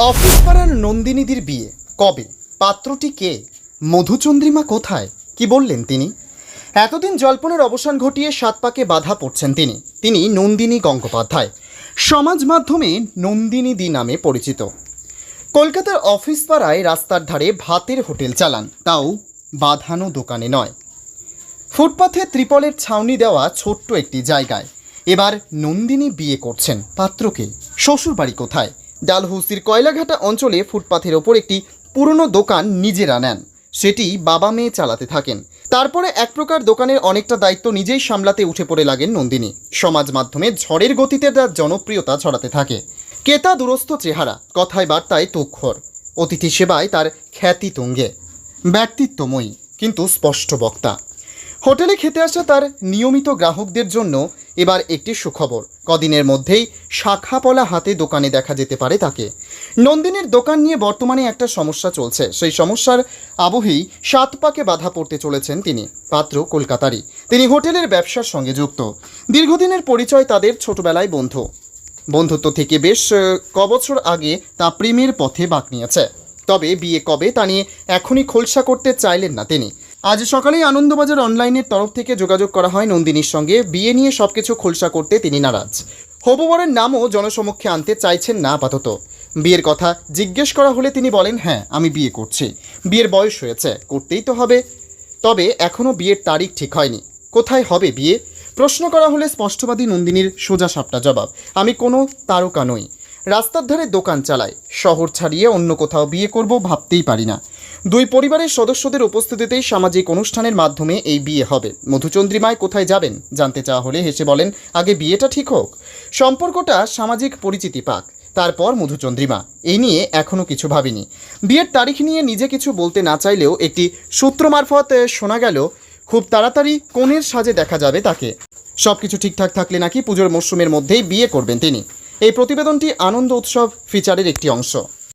Office পাড়ার নন্দিনীদির বিয়ে। কবে? পাত্রটি কে? মধুচন্দ্রিমা কোথায়? কি বললেন তিনি? এতদিন জল্পনের অবসান ঘটিয়ে সাত পাকে বাধা পড়ছেন তিনি। তিনি নন্দিনী গঙ্গোপাধ্যায়। সমাজ মাধ্যমে নন্দিনী দি নামে পরিচিত। কলকাতার অফিস পাড়ায় রাস্তার ধারে ভাতের হোটেল চালান। তাও বাঁধানো দোকানে নয়। ফুটপাথে ত্রিপলের ছাউনি দেওয়া ছোট্ট একটি জায়গায়। এবার নন্দিনী বিয়ে করছেন। পাত্রকে শ্বশুরবাড়ি কোথায়? ডালহৌসির কয়লাঘাটা অঞ্চলে ফুটপাথের ওপর একটি পুরনো দোকান নিজেরা নেন। সেটি বাবা মেয়ে চালাতে থাকেন। তারপরে এক প্রকার দোকানের অনেকটা দায়িত্ব নিজেই সামলাতে উঠে পড়ে লাগেন নন্দিনী। সমাজ মাধ্যমে ঝড়ের গতিতে তার জনপ্রিয়তা ছড়াতে থাকে। কেতা দুরস্থ চেহারা, কথায় বার্তায় তুক্ষর। অতিথি সেবায় তার খ্যাতি তুঙ্গে। ব্যক্তিত্বময়ী, কিন্তু স্পষ্ট বক্তা। হোটেলে খেতে আসা তার নিয়মিত গ্রাহকদের জন্য এবার একটি সুখবর। কদিনের মধ্যেই শাখাপলা হাতে দোকানে দেখা যেতে পারে তাকে। নন্দিনীর দোকান নিয়ে বর্তমানে একটা সমস্যা চলছে। সেই সমস্যার আবহেই সাত পাকে বাধা পড়তে চলেছেন তিনি, পাত্র কলকাতারই। তিনি হোটেলের ব্যবসার সঙ্গে যুক্ত। দীর্ঘদিনের পরিচয় তাদের ছোটবেলায় বন্ধু। বন্ধুত্ব থেকে বেশ কবছর আগে তা প্রেমের পথে বাঁক নিয়েছে। তবে বিয়ে কবে তা নিয়ে এখনই খোলসা করতে চাইলেন না তিনি। আজ সকালেই আনন্দবাজার অনলাইনের তরফ থেকে যোগাযোগ করা হয় নন্দিনীর সঙ্গে। বিয়ে নিয়ে সবকিছু খোলসা করতে তিনি নারাজ। হবু বরের নামও জনসমক্ষে আনতে চাইছেন না আপাতত। বিয়ের কথা জিজ্ঞেস করা হলে তিনি বলেন হ্যাঁ আমি বিয়ে করছি। বিয়ের বয়স হয়েছে, করতেই তো হবে। তবে এখনও বিয়ের তারিখ ঠিক হয়নি। কোথায় হবে বিয়ে? প্রশ্ন করা হলে স্পষ্টবাদী নন্দিনীর সোজা সাপটা জবাব, আমি কোনো তারকা নই। রাস্তার ধারে দোকান চালায়। শহর ছাড়িয়ে অন্য কোথাও বিয়ে করব ভাবতেই পারি না। দুই পরিবারের সদস্যদের উপস্থিতিতেই সামাজিক অনুষ্ঠানের মাধ্যমে এই বিয়ে হবে। মধুচন্দ্রিমায় কোথায় যাবেন? জানতে চাওয়া হলে হেসে বলেন, আগে বিয়েটা ঠিক হোক। সম্পর্কটা সামাজিক পরিচিতি পাক। তারপর মধুচন্দ্রিমা এই নিয়ে এখনও কিছু ভাবিনি। বিয়ের তারিখ নিয়ে নিজে কিছু বলতে না চাইলেও একটি সূত্র মারফত শোনা গেল, খুব তাড়াতাড়ি কনের সাজে দেখা যাবে তাকে। সব কিছু ঠিকঠাক থাকলে নাকি পুজোর মরশুমের মধ্যেই বিয়ে করবেন তিনি। এই প্রতিবেদনটি আনন্দ উৎসব ফিচারের একটি অংশ।